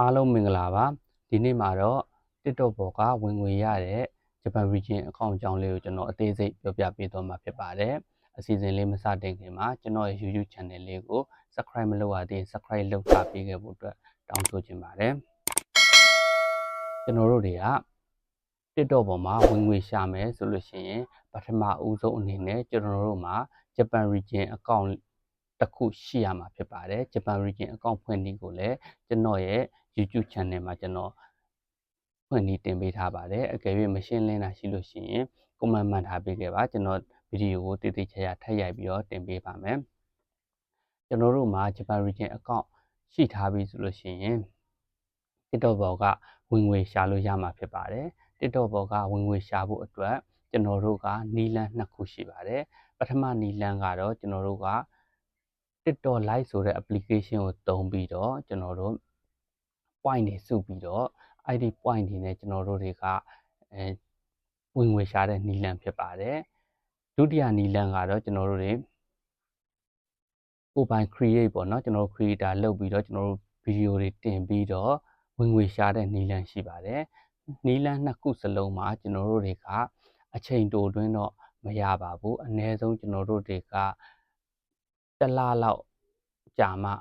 အားလုံးမင်္ဂလာပါဒီနေ့မှာတော့ TikTok ပေါ်ကဝင်ငွေရတဲ့ Japan Region account အကြောင်းလေးကိုကျွန်တော်အသေးစိတ်ပြောပြပေးသွားမှာဖြစ်ပါတယ်အစီအစဉ်လေးမစတင်ခင်မှာကျွန်တော်ရဲ့ YouTube channel လေးကို subscribe မလုပ်ရသေးရင် subscribe လုပ်ထားပေးခဲ့ဖို့အတွက်တောင်းဆိုချင်ပါတယ်ကျွန်တော်တို့တွေက TikTok ပေါ်မှာဝင်ငွေရှာမယ်ဆိုလို့ရှိရင်ပထမဦးဆုံးအနေနဲ့ကျွန်တော်တို့မှာ Japan Region account တစ်ခုရှိရမှာဖြစ်ပါတယ် Japan Region account ဖွင့်နည်းကိုလည်းကျွန်တော်ရဲ့ YouTube channel မှာကျွန်တော်ဖွင့်နည်းတင်ပေးထားပါတယ်အကယ်၍မရှင်းလင်းတာရှိလို့ရှိရင် comment မှတ်ထားပေးခဲ့ပါကျွန်တော်ဗီဒီယိုကိုတည်တည်ချာချာထပ်ရိုက်ပြီးတော့တင်ပေးပါမယ်ကျွန်တော်တို့မှာ Japan Region account ရှိထားပြီဆိုလို့ရှိရင် TikTok ပေါ်ကဝင်ငွေရှာလို့ရမှာဖြစ်ပါတယ် TikTok ပေါ်ကဝင်ငွေရှာဖို့အတွက်ကျွန်တော်တို့ကနီလန်းနှစ်ခုရှိပါတယ်ပထမနီလန်းကတော့ကျွန်တော်တို့က TikTok Live ဆိုတဲ့ application ကိုသုံးပြီးတော့ကျွန်တော်တို့ point တွေစုပြီးတော့အဲ့ဒီ point တွေနဲ့ကျွန်တော်တို့တွေကအဲဝင်ငွေရှာတဲ့နီလန်းဖြစ်ပါတယ်ဒုတိယနီလန်းကတော့ကျွန်တော်တို့တွေကိုယ်ပိုင် create ပေါ့နော်ကျွန်တော်တို့ creator လုပ်ပြီးတော့ကျွန်တော်တို့ဗီဒီယိုတွေတင်ပြီးတော့ဝင်ငွေရှာတဲ့နီလန်းရှိပါတယ်နီလန်းနှစ်ခုစလုံးမှာကျွန်တော်တို့တွေကအချိန်တိုတွင်းတော့မရပါဘူးအနည်းဆုံးကျွန်တော်တို့တွေကတစ်လလောက်ကြာမှ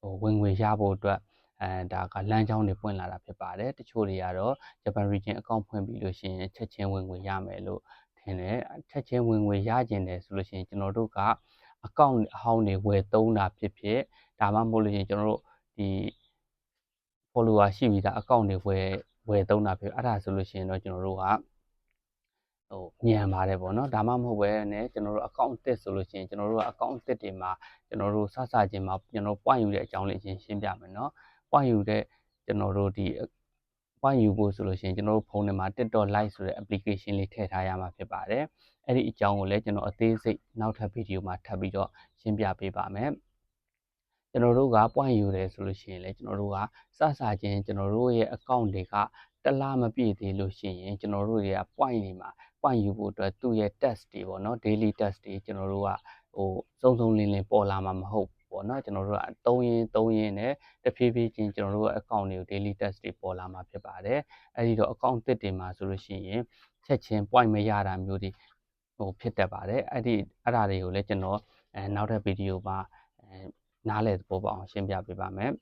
ဟိုဝင်ငွေရဖို့အတွက် အဲဒါကလမ်းကြောင်းတွေပွင့်လာတာဖြစ်ပါတယ်တချို့တွေကတော့ Japan Region account ဖွင့်ပြီးလို့ရှိရင်ချက်ချင်းဝင်ငွေရမယ်လို့ထင်တယ်ချက်ချင်းဝင်ငွေရကျင်တယ်ဆိုလို့ရှိရင်ကျွန်တော်တို့ကအကောင့်အဟောင်းတွေဝယ်သုံးတာဖြစ်ဖြစ်ဒါမှမဟုတ်လို့ရှိရင်ကျွန်တော်တို့ဒီ follower ရှိပြီးသားအကောင့်တွေဝယ်ဝယ်သုံးတာဖြစ်အဲ့ဒါဆိုလို့ရှိရင်တော့ကျွန်တော်တို့ကဟိုမြန်ပါတယ်ပေါ့နော်ဒါမှမဟုတ်ပဲねကျွန်တော်တို့ account အသစ်ဆိုလို့ရှိရင်ကျွန်တော်တို့က account အသစ်တွေမှာကျွန်တော်တို့စစချင်းမှာကျွန်တော် point ယူတဲ့အကြောင်းလေးချင်းရှင်းပြမယ်เนาะ point ယူတဲ့ကျွန်တော်တို့ဒီ point ယူဖို့ဆိုလို့ရှိရင်ကျွန်တော်တို့ဖုန်းထဲမှာ TikTok Live ဆိုတဲ့ application လေးထည့်ထားရမှာဖြစ်ပါတယ်အဲ့ဒီအကြောင်းကိုလည်းကျွန်တော်အသေးစိတ်နောက်ထပ်ဗီဒီယိုမှာထပ်ပြီးတော့ရှင်းပြပေးပါမယ်ကျွန်တော်တို့က point ယူတယ်ဆိုလို့ရှိရင်လည်းကျွန်တော်တို့ကစစချင်းကျွန်တော်တို့ရဲ့ account တွေကတလားမပြည့်သေးလို့ရှိရင်ကျွန်တော်တို့တွေက point တွေမှာ point ယူဖို့အတွက်သူ့ရဲ့ test တွေပေါ့နော် daily test တွေကျွန်တော်တို့ကဟိုစုံစုံလင်းလင်းပေါ်လာမှာမဟုတ် ပေါ့နော်ကျွန်တော်တို့ကသုံးရင်သုံးရင်နဲ့တဖြည်းဖြည်းချင်းကျွန်တော်တို့ account တွေကို daily test တွေပေါ်လာမှာဖြစ်ပါတယ်အဲဒီတော့ account သစ်တွေမှာဆိုလို့ရှိရင်ချက်ချင်း point မရတာမျိုးတွေဟိုဖြစ်တတ်ပါတယ်အဲ့ဒီအဲ့ဒါတွေကိုလည်းကျွန်တော်အဲနောက်ထပ်ဗီဒီယိုမှာအဲနားလည်သဘောပေါက်အောင်ရှင်းပြပေးပါမယ်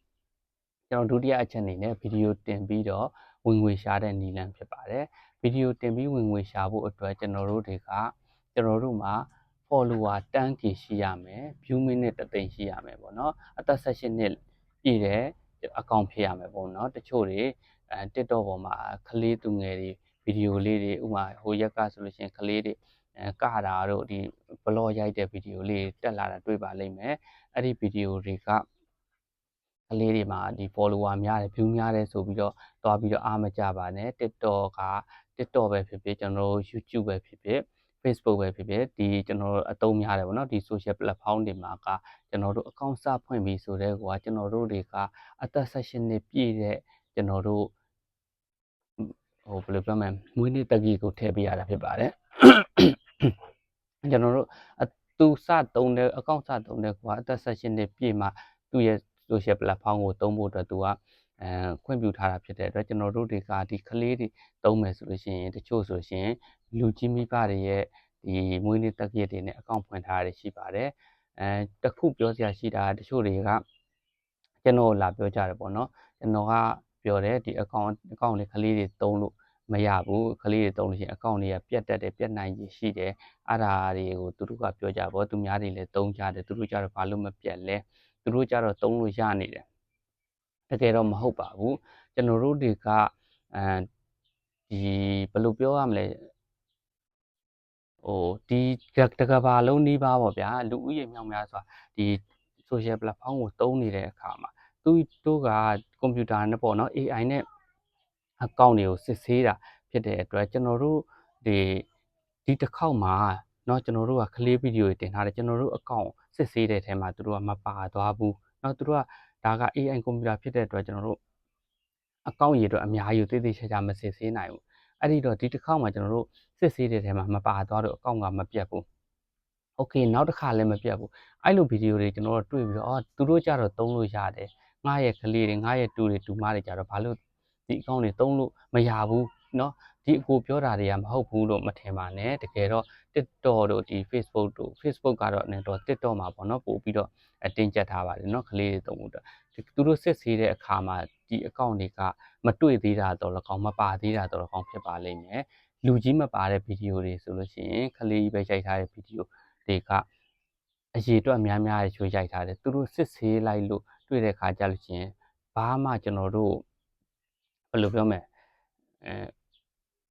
ကျွန်တော်ဒုတိယအချက်အနေနဲ့ဗီဒီယိုတင်ပြီးတော့ဝင်ငွေရှာတဲ့နည်းလမ်းဖြစ်ပါတယ်ဗီဒီယိုတင်ပြီးဝင်ငွေရှာဖို့အတွက်ကျွန်တော်တို့တွေကကျွန်တော်တို့မှာ follower တန်းကြီးရှိရမယ် view minute တသိန်းရှိရမယ်ပေါ့နော်အသက်16နှစ်ပြည့်တဲ့အကောင့်ဖြစ်ရမယ်ပေါ့နော်တချို့တွေအဲ TikTok ပေါ်မှာကလေးသူငယ်တွေဗီဒီယိုလေးတွေဥမာဟိုရက်ကဆိုလို့ရှိရင်ကလေးတွေအဲကတာတို့ဒီ blog ရိုက်တဲ့ဗီဒီယိုလေးတက်လာတာတွေ့ပါလိမ့်မယ်အဲ့ဒီဗီဒီယိုတွေကကလေးတွေမှာဒီ follower များတယ် view များတယ်ဆိုပြီးတော့တွားပြီးတော့အားမကြပါနဲ့ TikTok က TikTok ပဲဖြစ်ဖြစ်ကျွန်တော်တို့ YouTube ပဲဖြစ်ဖြစ် Facebook ပဲဖြစ်ဖြစ်ဒီကျွန်တော်တို့အသုံးများတယ်ဗောနော်ဒီ social platform တွေမှာကကျွန်တော်တို့ account စဖွင့်ပြီးဆိုတဲ့ကွာကျွန်တော်တို့တွေကအသက်16နှစ်ပြည့်တဲ့ကျွန်တော်တို့ဟိုဘယ်လိုပြောမလဲမွေးနေ့တကြီးကိုထည့်ပေးရတာဖြစ်ပါတယ်ကျွန်တော်တို့သူစတုံးတဲ့ account စတုံးတဲ့ကွာအသက်16နှစ်ပြည့်မှသူ့ရဲ့ social platform ကိုသုံးဖို့အတွက်သူက အဲခွင့်ပြုထားတာဖြစ်တဲ့အတွက်ကျွန်တော်တို့တွေကဒီကလေးတွေသုံးမယ်ဆိုလို့ရှိရင်တချို့ဆိုရှင်လူကြီးမိဘတွေရဲ့ဒီမွေးနေ့တက်ရက်တွေနဲ့အကောင့်ဖွင့်ထားရရှိပါတယ်အဲတခုပြောစရာရှိတာတချို့တွေကကျွန်တော်လာပြောကြတယ်ပေါ့နော်ကျွန်တော်ကပြောတယ်ဒီအကောင့်အကောင့်လေးကလေးတွေသုံးလို့မရဘူးကလေးတွေတုံးလို့ရှိရင်အကောင့်တွေကပြတ်တက်တယ်ပြတ်နိုင်ကြီးရှိတယ်အဲ့ဒါတွေကိုသူတို့ကပြောကြပါသူများတွေလည်းတုံးကြတယ်သူတို့ကြတော့ဘာလို့မပြတ်လဲသူတို့ကြတော့တုံးလို့ရနေတယ် တကယ်တော့မဟုတ်ပါဘူးကျွန်တော်တို့တွေကအဲဒီဘယ်လိုပြောရမလဲဟိုဒီတကဘာလုံးနှီးပါပေါ့ဗျာလူဦးရေမြောက်များစွာဒီ social platform ကိုသုံးနေတဲ့အခါမှာသူတို့ကကွန်ပျူတာနဲ့ပေါ့နော် AI နဲ့အကောင့်တွေကိုစစ်ဆေးတာဖြစ်တဲ့အတွက်ကျွန်တော်တို့ဒီဒီတစ်ခေါက်မှာเนาะကျွန်တော်တို့ကကလေးဗီဒီယိုတွေတင်ထားတယ်ကျွန်တော်တို့အကောင့်စစ်ဆေးတဲ့ထဲမှာသူတို့ကမပါသွားဘူးเนาะသူတို့က ဒါက AI ကွန်ပျူတာဖြစ်တဲ့အတွက်ကျွန်တော်တို့အကောင့်ရည်အတွက်အများကြီးသိသိချာချာမစစ်ဆေးနိုင်ဘူးအဲ့ဒီတော့ဒီတစ်ခေါက်မှာကျွန်တော်တို့စစ်ဆေးတဲ့ထဲမှာမပါသွားတော့အကောင့်ကမပြတ်ဘူးโอเคနောက်တစ်ခါလည်းမပြတ်ဘူးအဲ့လိုဗီဒီယိုတွေကျွန်တော်တို့တွေ့ပြီးတော့အော်သူတို့ကြတော့သုံးလို့ရတယ်င ငှားရဲ့ကလေးတွေငှားရဲ့တူတွေတူမတွေကြတော့ဘာလို့ဒီအကောင့်တွေသုံးလို့မရဘူး เนาะဒီအကိုပြောတာတွေကမဟုတ်ဘူးလို့မထင်ပါနဲ့တကယ်တော့ TikTok တို့ဒီ Facebook တို့ Facebook ကတော့အနေတော့ TikTok မှာပေါ့နော်ပို့ပြီးတော့အတင်းကျပ်ထားပါတယ်เนาะကလေးတွေသုံးဖို့အတွက်သူတို့စစ်ဆေးတဲ့အခါမှာဒီအကောင့်တွေကမတွေ့သေးတာတော့၎င်းမပါသေးတာတော့၎င်းဖြစ်ပါလိမ့်မယ်လူကြီးမပါတဲ့ဗီဒီယိုတွေဆိုလို့ရှိရင်ကလေးပဲရိုက်ထားတဲ့ဗီဒီယိုတွေကအရေးအတွက်များများရွှေရိုက်ထားတယ်သူတို့စစ်ဆေးလိုက်လို့တွေ့တဲ့အခါကြလို့ရှိရင်ဘာမှကျွန်တော်တို့ဘယ်လိုပြောမလဲအဲ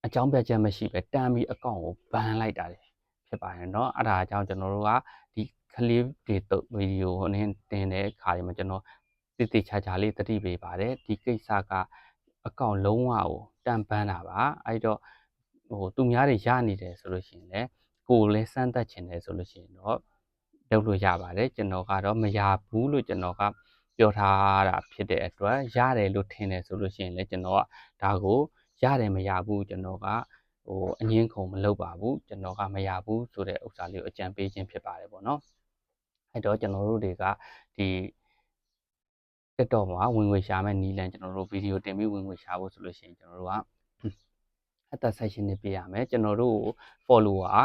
အကြောင်းပြချက်မရှိပဲတမ်းပြီးအကောင့်ကိုဘန်လိုက်တာဖြစ်ပါတယ်เนาะအဲ့ဒါအကြောင်းကျွန်တော်တို့ကဒီကလေးတွေတုတ်ဗီဒီယိုနင်းတင်တဲ့ခါတွေမှာကျွန်တော်တိတိကျကျလေးသတိပေးပါတယ်ဒီကိစ္စကအကောင့်လုံးဝကိုတန်ပန်းတာပါအဲ့တော့ဟိုသူများတွေရနေတယ်ဆိုလို့ရှိရင်လည်းကိုယ်လည်းစမ်းသပ်ချင်တယ်ဆိုလို့ရှိရင်တော့လုပ်လို့ရပါတယ်ကျွန်တော်ကတော့မရဘူးလို့ကျွန်တော်ကပြောထားတာဖြစ်တဲ့အတွက်ရတယ်လို့ထင်တယ်ဆိုလို့ရှိရင်လည်းကျွန်တော်ကဒါကို ရတယ်မရဘူးကျွန်တော်ကဟိုအငင်းခုံမလုပ်ပါဘူးကျွန်တော်ကမရဘူးဆိုတဲ့ဥစ္စာလေးကိုအကြံပေးခြင်းဖြစ်ပါတယ်ပေါ့နော်အဲ့တော့ကျွန်တော်တို့တွေကဒီ TikTok မှာဝင်ငွေရှာမဲ့နီလန်ကျွန်တော်တို့ဗီဒီယိုတင်ပြီးဝင်ငွေရှာဖို့ဆိုလို့ရှိရင်ကျွန်တော်တို့ကအသက် session တွေပြရမယ်ကျွန်တော်တို့ follower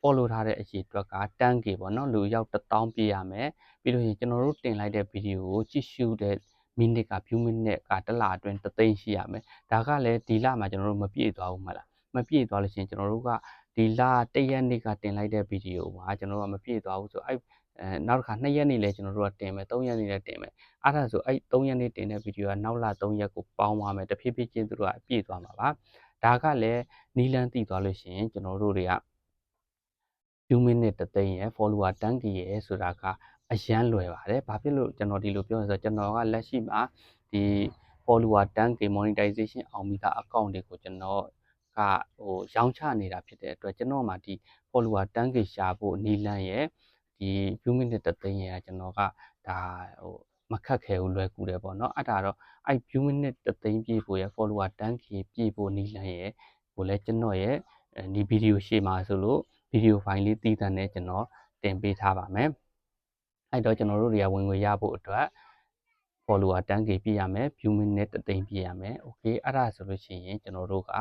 follow ထားတဲ့အရေးအတွက်က 10k ပေါ့နော်လူရောက်1000ပြည့်ရမယ်ပြီးလို့ရင်ကျွန်တော်တို့တင်လိုက်တဲ့ဗီဒီယိုကိုကြည့်ရှုတဲ့ မိနစ်က view မိနစ်ကတစ်လအတွင်း3သိန်းရှိရမယ်ဒါကလည်းဒီလမှာကျွန်တော်တို့မပြည့်သွားဘူးမလားမပြည့်သွားလို့ရှိရင်ကျွန်တော်တို့ကဒီလတရက်နေ့ကတင်လိုက်တဲ့ဗီဒီယိုမှာကျွန်တော်တို့ကမပြည့်သွားဘူးဆိုအဲ့အဲနောက်တစ်ခါ2ရက်နေ့လဲကျွန်တော်တို့ကတင်မယ်3ရက်နေ့လဲတင်မယ်အဲ့ဒါဆိုအဲ့3ရက်နေ့တင်တဲ့ဗီဒီယိုကနောက်လ3ရက်ကိုပေါင်းသွားမယ်တဖြည်းဖြည်းချင်းသူတို့ကပြည့်သွားမှာပါဒါကလည်းနီလန်းတည်သွားလို့ရှိရင်ကျွန်တော်တို့တွေက2 minute တသိန်းရယ် follower 10k ရယ်ဆိုတာက အရန်လွယ်ပါတယ်။ဘာဖြစ်လို့ကျွန်တော်ဒီလိုပြောလဲဆိုတော့ကျွန်တော်ကလက်ရှိမှာဒီ follower 10k monetization အောင်ပြီးသား account တွေကိုကျွန်တော်ကဟိုရောင်းချနေတာဖြစ်တဲ့အတွက်ကျွန်တော်မှဒီ follower 10k ရှာဖို့နီလန်းရဲ့ဒီ view minute တသိန်းရယ်ကျွန်တော်ကဒါဟိုမခက်ခဲဘူးလွယ်ကူတယ်ပေါ့နော်အဲ့ဒါတော့အဲ့ view minute တသိန်းပြည့်ဖို့ရယ် follower 10k ပြည့်ဖို့နီလန်းရယ်ကိုလည်းကျွန်တော်ရဲ့ဒီဗီဒီယိုရှေ့မှာဆိုလို့ဗီဒီယိုဖိုင်လေးတည်တံနဲ့ကျွန်တော်တင်ပေးထားပါမယ် အဲ့တော့ကျွန်တော်တို့တွေကဝင်ငွေရဖို့အတွက် follower 10k ပြည့်ရမယ် view minute တသိန်းပြည့်ရမယ် okay အဲ့ဒါဆိုလို့ရှိရင်ကျွန်တော်တို့က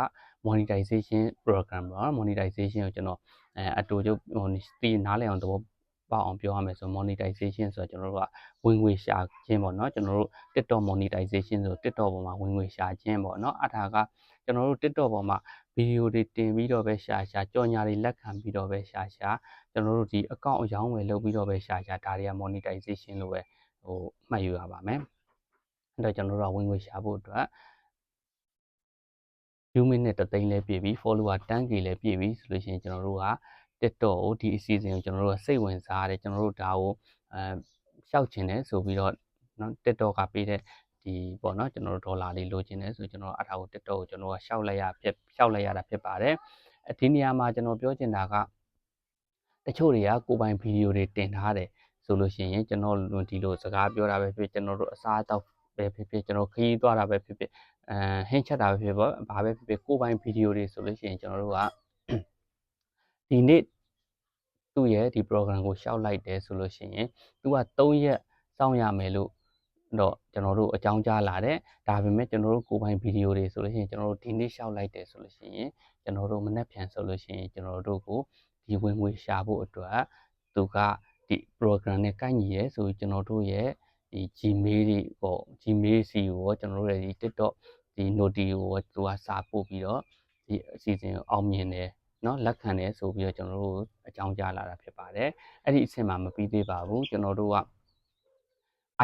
monetization program ပါ monetization ကိုကျွန်တော်အဲအတူတူသိနားလည်အောင်သဘောပေါအောင်ပြောရမယ်ဆို monetization ဆိုတော့ကျွန်တော်တို့ကဝင်ငွေရှာခြင်းပေါ့နော်ကျွန်တော်တို့ TikTok monetization ဆို TikTok ပေါ်မှာဝင်ငွေရှာခြင်းပေါ့နော်အထာကကျွန်တော်တို့ TikTok ပေါ်မှာ ဗီဒီယိုတွေတင်ပြီးတော့ပဲရှာရှာကြော်ညာတွေလက်ခံပြီးတော့ပဲရှာရှာကျွန်တော်တို့ဒီ account အရောင်းဝယ်လုပ်ပြီးတော့ပဲရှာရှာဒါတွေက monetization လို့ပဲဟိုမှတ်ယူရပါမယ်အဲ့တော့ကျွန်တော်တို့ကဝင်ငွေရှာဖို့အတွက် view minute တသိန်းလဲပြည့်ပြီ follower 10k လဲပြည့်ပြီဆိုလို့ရှိရင်ကျွန်တော်တို့က TikTok ကိုဒီအစီအစဉ်ကိုကျွန်တော်တို့ကစိတ်ဝင်စားတယ်ကျွန်တော်တို့ဒါကိုအဲရှောက်ချင်တယ်ဆိုပြီးတော့နော် TikTok ကပေးတဲ့ ဒီပေါ့နော်ကျွန်တော်တို့ဒေါ်လာလေးလိုချင်တယ်ဆိုကျွန်တော်အထာကို TikTok ကိုကျွန်တော်ကရှောက်လိုက်ရဖြစ်ရှောက်လိုက်ရတာဖြစ်ပါတယ်ဒီနေရာမှာကျွန်တော်ပြောချင်တာကတချို့တွေကကိုပိုင်ဗီဒီယိုတွေတင်ထားတယ်ဆိုလို့ရှိရင်ကျွန်တော်ဒီလိုစကားပြောတာပဲဖြစ်ကျွန်တော်တို့အစားအသောက်ပဲဖြစ်ဖြစ်ကျွန်တော်ခရီးသွားတာပဲဖြစ်ဖြစ်အဲဟင်းချက်တာပဲဖြစ်ပေါ့ဘာပဲဖြစ်ဖြစ်ကိုပိုင်ဗီဒီယိုတွေဆိုလို့ရှိရင်ကျွန်တော်တို့ကဒီနေ့သူ့ရဲ့ဒီ program ကိုရှောက်လိုက်တယ်ဆိုလို့ရှိရင်သူက3ရက်စောင့်ရမယ်လို့ တော့ကျွန်တော်တို့အကြောင်းကြားလာတယ်ဒါပေမဲ့ကျွန်တော်တို့ကိုပိုင်ဗီဒီယိုတွေဆိုလို့ရှိရင်ကျွန်တော်တို့ဒီနေ့ရှောက်လိုက်တယ်ဆိုလို့ရှိရင်ကျွန်တော်တို့မနှက်ပြန်ဆိုလို့ရှိရင်ကျွန်တော်တို့ကိုဒီဝင်ငွေရှာဖို့အတွက်သူကဒီ program နဲ့ကိုက်ညီရဲဆိုကျွန်တော်တို့ရဲ့ဒီ Gmail တွေကို Gmail စီကိုကျွန်တော်တို့ရဲ့ဒီ TikTok ဒီ notification ကိုသူကစာပို့ပြီးတော့ဒီအစီအစဉ်ကိုအောင်မြင်တယ်နော်လက်ခံတယ်ဆိုပြီးတော့ကျွန်တော်တို့အကြောင်းကြားလာတာဖြစ်ပါတယ်အဲ့ဒီအဆင့်မှာမပြီးသေးပါဘူးကျွန်တော်တို့က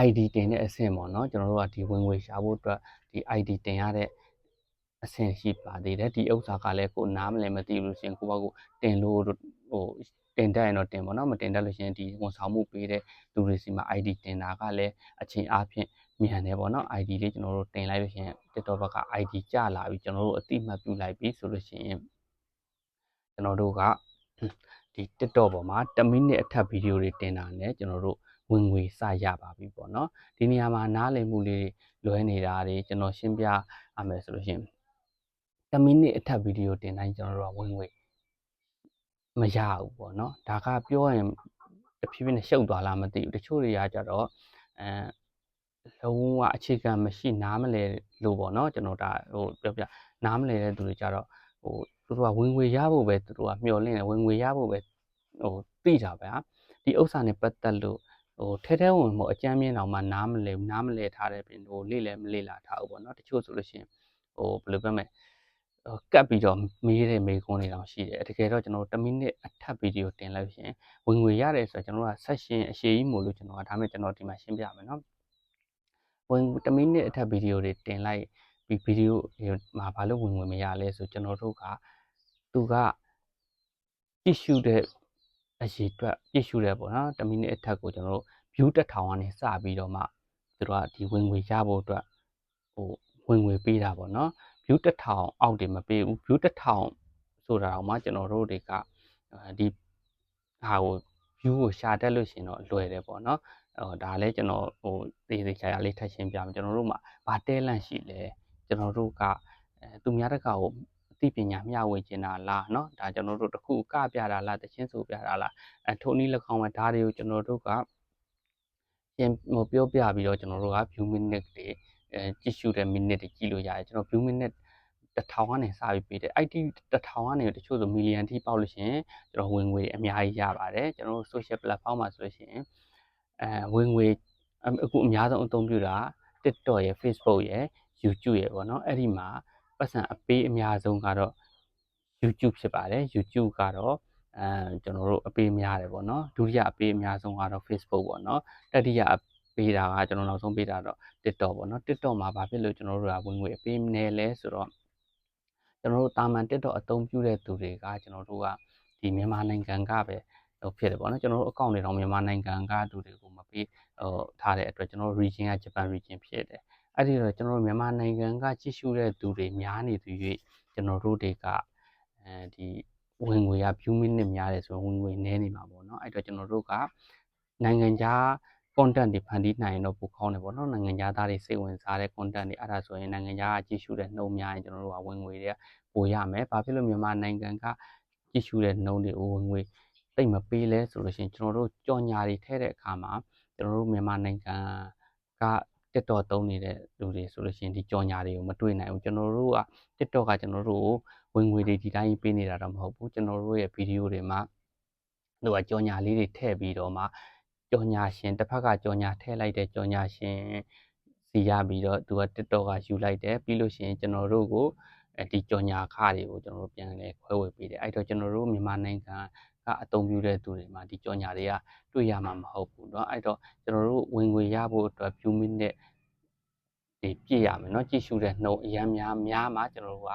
ID တင်တဲ့အဆင့်ပေါ့နော်ကျွန်တော်တို့ကဒီဝင်ငွေရှာဖို့အတွက်ဒီ ID တင်ရတဲ့အဆင့်ရှိပါသေးတယ်ဒီဥစ္စာကလည်းကိုနားမလည်မသိလို့ရှင်ကိုပေါ့ကိုတင်လို့ဟိုတင်တတ်ရင်တော့တင်ပေါ့နော်မတင်တတ်လို့ရှင်ဒီဝန်ဆောင်မှုပေးတဲ့လူတွေစီမှာ ID တင်တာကလည်းအချိန်အားဖြင့်မြန်တယ်ပေါ့နော် ID လေးကျွန်တော်တို့တင်လိုက်လို့ရှင် TikTok ဘက်က ID ကျလာပြီကျွန်တော်တို့အတိအမှတ်ပြုလိုက်ပြီဆိုလို့ရှင်ကျွန်တော်တို့ကဒီ TikTok ပေါ်မှာ1မိနစ်အထက်ဗီဒီယိုတွေတင်တာနဲ့ကျွန်တော်တို့ ဝင်ငွေစရပါပြီပေါ့နော်ဒီနေရာမှာနားလည်မှုလေးလွဲနေတာတွေကျွန်တော်ရှင်းပြရမယ်ဆိုလို့ရှိရင်10မိနစ်အထက်ဗီဒီယိုတင်တိုင်းကျွန်တော်တို့ကဝင်ငွေမရဘူးပေါ့နော်ဒါကပြောရင်တဖြည်းဖြည်းနဲ့ရှုပ်သွားလားမသိဘူးတချို့တွေကကြတော့အဲလုံးဝအခြေခံမရှိနားမလဲလို့ပေါ့နော်ကျွန်တော်ဒါဟိုပြောပြနားမလဲတဲ့သူတွေကြတော့ဟိုသူတို့ကဝင်ငွေရဖို့ပဲသူတို့ကမျှော်လင့်တယ်ဝင်ငွေရဖို့ပဲဟိုသိတာပဲဟာဒီဥစ္စာနဲ့ပတ်သက်လို့ ဟိုထဲထဲဝင်မို့အကြမ်းမြင့်အောင်မှနားမလဲနားမလဲထားတဲ့ပြင်ဟိုလေ့လဲမလေ့လာထားဘူးပေါ့နော်တချို့ဆိုလို့ရှိရင်ဟိုဘယ်လိုပြောမလဲကတ်ပြီးတော့မေးတဲ့မေးခွန်းတွေတောင်ရှိတယ်တကယ်တော့ကျွန်တော်10မိနစ်အထက်ဗီဒီယိုတင်လိုက်ရှင်ဝင်ငွေရတယ်ဆိုတော့ကျွန်တော်ကဆက်ရှင်အရှိကြီးမို့လို့ကျွန်တော်ကဒါမဲ့ကျွန်တော်ဒီမှာရှင်းပြမယ်နော်ဝင်10မိနစ်အထက်ဗီဒီယိုတွေတင်လိုက်ဒီဗီဒီယိုမှာဘာလို့ဝင်ငွေမရလဲဆိုကျွန်တော်တို့ကသူကကြည့်ရှုတဲ့ အရေးအတွက်ကြည့်ရှုတဲ့ပေါ့နော်10မိနစ်အထက်ကိုကျွန်တော်တို့ view တက်ထောင်ကနေစပြီးတော့မှသူတို့ကဒီဝင်ငွေရဖို့အတွက်ဟိုဝင်ငွေပေးတာပေါ့နော် view တက်ထောင်အောက်တွေမပေးဘူး view တက်ထောင်ဆိုတာတော့မှကျွန်တော်တို့တွေကဒီဟာကို view ကိုရှာတက်လို့ရှင်တော့လွယ်တယ်ပေါ့နော်ဟိုဒါလည်းကျွန်တော်ဟိုသေသေးချာချာလေးထပ်ရှင်းပြမယ်ကျွန်တော်တို့မှာဘာတဲလန့်ရှိလဲကျွန်တော်တို့ကအဲသူများတကာကိုအ သိပညာမျှဝေချင်တာလားเนาะဒါကျွန်တော်တို့တခုကပြတာလားတချင်းဆိုပြတာလားအဲထိုနည်း၎င်းပဲဒါတွေကိုကျွန်တော်တို့ကရှင်းဟိုပြောပြပြီးတော့ကျွန်တော်တို့က view minute တွေအဲကြည့်ရှုတဲ့ minute တွေကြည့်လို့ရတယ်ကျွန်တော် view minute တထောင်ကနေစပြီးပေးတယ် IT တထောင်ကနေတချို့ဆိုမီလီယံထိပေါက်လို့ရှိရင်ကျွန်တော်ဝင်ငွေအများကြီးရပါတယ်ကျွန်တော်တို့ social platform မှာဆိုလို့ရှိရင်အဲဝင်ငွေအခုအများဆုံးအသုံးပြုတာ TikTok ရယ် Facebook ရယ် YouTube ရယ်ပေါ့နော်အဲ့ဒီမှာ ပတ်စံအပေးအများဆုံးကတော့ YouTube ဖြစ်ပါတယ် YouTube ကတော့အဲကျွန်တော်တို့အပေးများတယ်ပေါ့နော်ဒုတိယအပေးအများဆုံးကတော့ Facebook ပေါ့နော်တတိယအပေးတာကကျွန်တော်နောက်ဆုံးပေးတာတော့ TikTok ပေါ့နော် TikTok မှာဘာဖြစ်လို့ကျွန်တော်တို့ကဝင်ငွေအပေးနေလဲဆိုတော့ကျွန်တော်တို့တာမန် TikTok အသုံးပြုတဲ့သူတွေကကျွန်တော်တို့ကဒီမြန်မာနိုင်ငံကပဲဟိုဖြစ်တယ်ပေါ့နော်ကျွန်တော်တို့အကောင့်တွေတော့မြန်မာနိုင်ငံကသူတွေကိုမပေးဟိုထားတဲ့အတွက်ကျွန်တော်တို့ region က Japan region ဖြစ်တယ် အဲ့ဒီတော့ကျွန်တော်တို့မြန်မာနိုင်ငံကကြည့်ရှုတဲ့သူတွေများနေသူ၍ကျွန်တော်တို့တွေကအဲဒီဝင်ငွေက view minute များတယ်ဆိုရင်ဝင်ငွေနည်းနေမှာပေါ့နော်အဲ့တော့ကျွန်တော်တို့ကနိုင်ငံခြား content တွေဖန်တီးနိုင်ရင်တော့ပိုကောင်းတယ်ပေါ့နော်နိုင်ငံခြားသားတွေစိတ်ဝင်စားတဲ့ content တွေအဲ့ဒါဆိုရင်နိုင်ငံခြားကကြည့်ရှုတဲ့နှုန်းများရင်ကျွန်တော်တို့ကဝင်ငွေတွေကပိုရမယ်ဘာဖြစ်လို့မြန်မာနိုင်ငံကကြည့်ရှုတဲ့နှုန်းတွေကိုဝင်ငွေတိတ်မပေးလဲဆိုလို့ရှိရင်ကျွန်တော်တို့ကြော်ညာတွေထည့်တဲ့အခါမှာကျွန်တော်တို့မြန်မာနိုင်ငံက TikTok သုံးနေတဲ့လူတွေဆိုလို့ရှိရင်ဒီကြော်ညာတွေကိုမတွေ့နိုင်ဘူးကျွန်တော်တို့က TikTok ကကျွန်တော်တို့ကိုဝင်ငွေတွေဒီတိုင်းပေးနေတာတော့မဟုတ်ဘူးကျွန်တော်တို့ရဲ့ဗီဒီယိုတွေမှာသူကကြော်ညာလေးတွေထည့်ပြီးတော့မှကြော်ညာရှင်တစ်ဖက်ကကြော်ညာထည့်လိုက်တဲ့ကြော်ညာရှင်စီရပြီးတော့သူက TikTok ကယူလိုက်တယ်ပြီးလို့ရှိရင်ကျွန်တော်တို့ကိုဒီကြော်ညာခတွေကိုကျွန်တော်တို့ပြန်လဲခွဲဝေပေးတယ်အဲ့တော့ကျွန်တော်တို့မြန်မာနိုင်ငံ ကအသုံးပြုတဲ့သူတွေမှာဒီကြော်ညာတွေကတွေ့ရမှာမဟုတ်ဘူးเนาะအဲ့တော့ကျွန်တော်တို့ဝင်ငွေရဖို့အတွက် view minute တွေပြည့်ရမယ်เนาะကြည့်ရှုတဲ့နှုန်းအများများများမှကျွန်တော်တို့က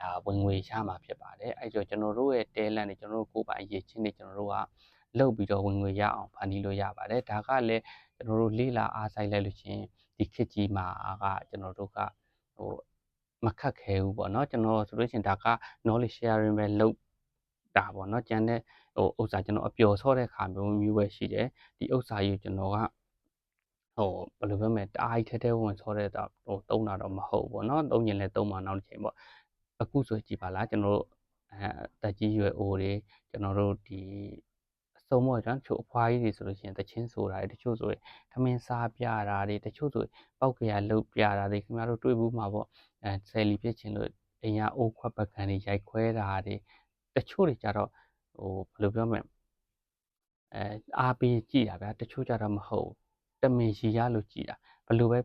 ဒါဝင်ငွေရမှာဖြစ်ပါတယ်အဲ့တော့ကျွန်တော်တို့ရဲ့တဲလန့်တွေကျွန်တော်တို့ကိုယ်ပိုင်အရေးချင်းတွေကျွန်တော်တို့ကလုပ်ပြီးတော့ဝင်ငွေရအောင်ဖန်တီးလို့ရပါတယ်ဒါကလည်းကျွန်တော်တို့လေးလာအားဆိုင်လိုက်လို့ချင်းဒီခစ်ကြီးမှာကကျွန်တော်တို့ကဟိုမခက်ခဲဘူးပေါ့เนาะကျွန်တော်ဆိုလို့ရှိရင်ဒါက knowledge sharing ပဲလုပ် တာပေါ့နော်ကြံတဲ့ဟိုဥစ္စာကျွန်တော်အပျော်ဆော့တဲ့ခါမျိုးမျိုးပဲရှိတယ်ဒီဥစ္စာကြီးကျွန်တော်ကဟိုဘယ်လိုပဲမဲ့တအားကြီးထဲထဲဝင်ဆော့တဲ့တာဟိုတုံးတာတော့မဟုတ်ပေါ့နော်တုံးရင်လည်းတုံးမှာနောက်တစ်ချိန်ပေါ့အခုဆိုကြည့်ပါလားကျွန်တော်တို့အဲတက်ကြီးရွယ်အိုတွေကျွန်တော်တို့ဒီအစုံပေါ့ကျွန်တော်ချို့အဖွားကြီးတွေဆိုလို့ရှိရင်တချင်းဆိုတာတွေတချို့ဆိုရင်ခမင်းစားပြတာတွေတချို့ဆိုပောက်ကြရလှုပ်ပြတာတွေခင်ဗျားတို့တွေ့ဘူးမှာပေါ့အဲဆယ်လီဖြစ်ချင်းလို့အင်ရအိုးခွက်ပကံတွေရိုက်ခွဲတာတွေ တချို့တွေကြတော့ဟိုဘယ်လိုပြောမလဲအဲအားပေးကြည့်တာဗျာတချို့ကြတော့မဟုတ်တမင်ရီရလို့ကြည့်တာဘယ်လိုပဲ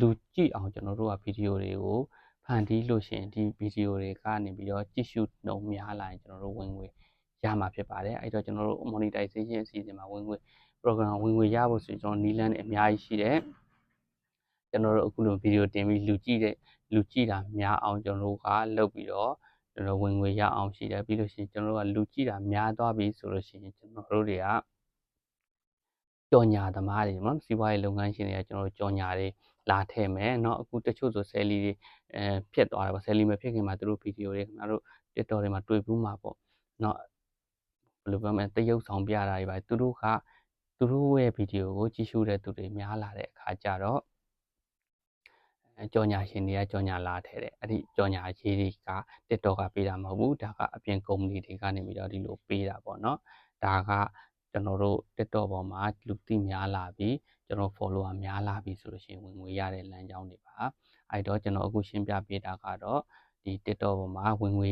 လူကြည့်အောင်ကျွန်တော်တို့ကဗီဒီယိုတွေကိုဖန်တီးလို့ရှိရင်ဒီဗီဒီယိုတွေကနေပြီးတော့ကြည့်ရှုနှုံများလာရင်ကျွန်တော်တို့ဝင်ငွေရမှာဖြစ်ပါတယ်အဲ့တော့ကျွန်တော်တို့ monetization အစီအစဉ်မှာဝင်ငွေ program ဝင်ငွေရဖို့ဆိုရင်ကျွန်တော်နီလန်းတွေအများကြီးရှိတယ်ကျွန်တော်တို့အခုလိုဗီဒီယိုတင်ပြီးလူကြည့်တဲ့လူကြည့်တာများအောင်ကျွန်တော်တို့ကလုပ်ပြီးတော့ ကျွန်တော်ဝင်ငွေရအောင်ရှိတယ်ပြီးလို့ရှိရင်ကျွန်တော်တို့ကလူကြည့်တာများသွားပြီဆိုလို့ရှိရင်ကျွန်တော်တို့တွေကကြော်ညာသမားတွေနော်စီးပွားရေးလုပ်ငန်းရှင်တွေကကျွန်တော်တို့ကြော်ညာတွေလာထည့်မယ်เนาะအခုတချို့ဆိုဆယ်လီတွေအဲဖြစ်သွားတယ်ပေါ့ဆယ်လီမဖြစ်ခင်မှာသူတို့ဗီဒီယိုတွေခင်ဗျားတို့ TikTok တွေမှာတွေ့ဘူးမှာပေါ့เนาะဘယ်လိုပြောမလဲတရုပ်ဆောင်ပြတာတွေပါသူတို့ကသူတို့ရဲ့ဗီဒီယိုကိုကြည့်ရှုတဲ့သူတွေများလာတဲ့အခါကျတော့ ကြော်ညာရှင်တွေကကြော်ညာလာထဲတယ်အဲ့ဒီကြော်ညာရေးတွေက TikTok ကပေးတာမဟုတ်ဘူးဒါကအပြင်ကုမ္ပဏီတွေကနေပြီးတော့ဒီလိုပေးတာပေါ့နော်ဒါကကျွန်တော်တို့ TikTok ပေါ်မှာလူသိများလာပြီးကျွန်တော် follower များလာပြီဆိုလို့ရှိရင်ဝင်ငွေရတဲ့လမ်းကြောင်းတွေပါအဲ့တော့ကျွန်တော်အခုရှင်းပြပေးတာကတော့ဒီ TikTok ပေါ်မှာဝင်ငွေ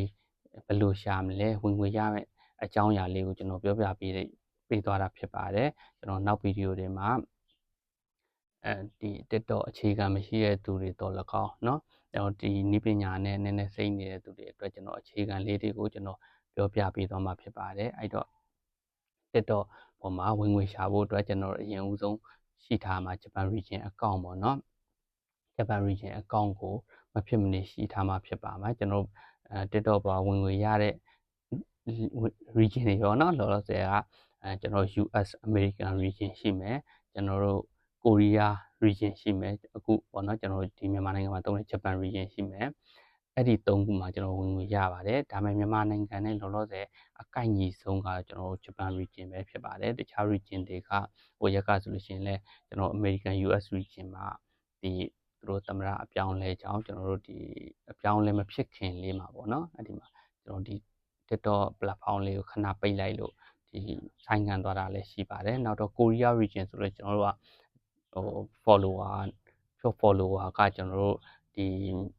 ဘယ်လိုရှာမလဲဝင်ငွေရမယ့်အကြောင်းအရာလေးကိုကျွန်တော်ပြောပြပေးတဲ့ပေးသွားတာဖြစ်ပါတယ်ကျွန်တော်နောက်ဗီဒီယိုတွေမှာ အဲဒီ TikTok အခြေခံမရှိတဲ့သူတွေတော့၎င်းเนาะကျွန်တော်ဒီနိပညာနဲ့နည်းနည်းစိမ့်နေတဲ့သူတွေအတွက်ကျွန်တော်အခြေခံလေးတွေကိုကျွန်တော်ပြောပြပေးသွားမှာဖြစ်ပါတယ်အဲ့တော့ TikTok ပေါ်မှာဝင်ငွေရှာဖို့အတွက်ကျွန်တော်အရင်ဦးဆုံးရှိထားမှာ Japan Region account ပေါ့နော် Japan Region account ကိုမဖြစ်မနေရှိထားမှာဖြစ်ပါမှာကျွန်တော်အဲ TikTok ပေါ်ဝင်ငွေရတဲ့ region တွေရောเนาะလောလောဆယ်ကအဲကျွန်တော် US American region ရှိမယ်ကျွန်တော်တို့ ကိုရီးယား region ရှိမယ်အခုပေါ့နော်ကျွန်တော်တို့ဒီမြန်မာနိုင်ငံမှာသုံးတဲ့ Japan region ရှိမယ်အဲ့ဒီ၃ခုမှာကျွန်တော်ဝင်ငွေရပါတယ်ဒါပေမဲ့မြန်မာနိုင်ငံနဲ့လောလောဆယ်အကိုက်ညီဆုံးကကျွန်တော်တို့ Japan region ပဲဖြစ်ပါတယ်တခြား region တွေကဟိုရက်ကဆိုလို့ရှိရင်လည်းကျွန်တော် American US region မှာဒီသူတို့သမရအပြောင်းလဲကြောင်းကျွန်တော်တို့ဒီအပြောင်းလဲမဖြစ်ခင်လေးမှာပေါ့နော်အဲ့ဒီမှာကျွန်တော်ဒီ TikTok platform လေးကိုခဏပိတ်လိုက်လို့ဒီဆိုင်ငံသွားတာလည်းရှိပါတယ်နောက်တော့ Korea region ဆိုတော့ကျွန်တော်တို့က ဟို follower ဖြို follower ကကျွန်တော်တို့ဒီ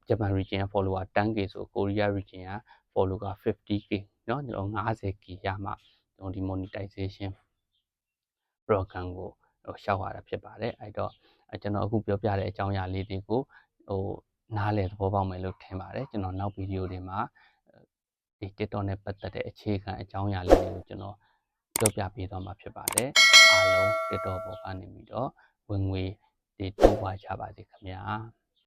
Japan region က follower 10k ဆို Korea region က follower 50k เนาะကျွန်တော် 50k ရမှကျွန်တော်ဒီ monetization program ကိုဟိုရှောက်ရတာဖြစ်ပါတယ်အဲ့တော့ကျွန်တော်အခုပြောပြတဲ့အကြောင်းအရာလေးတွေကိုဟိုနားလည်သဘောပေါက်မယ်လို့ထင်ပါတယ်ကျွန်တော်နောက်ဗီဒီယိုတွေမှာဒီ TikTok နဲ့ပတ်သက်တဲ့အခြေခံအကြောင်းအရာလေးတွေကိုကျွန်တော်ပြောပြပေးသွားမှာဖြစ်ပါတယ်အားလုံး TikTok ပေါ်ကနေပြီးတော့ ဝင်ငွေတွေတိုးပွားကြပါစေခင်ဗျာ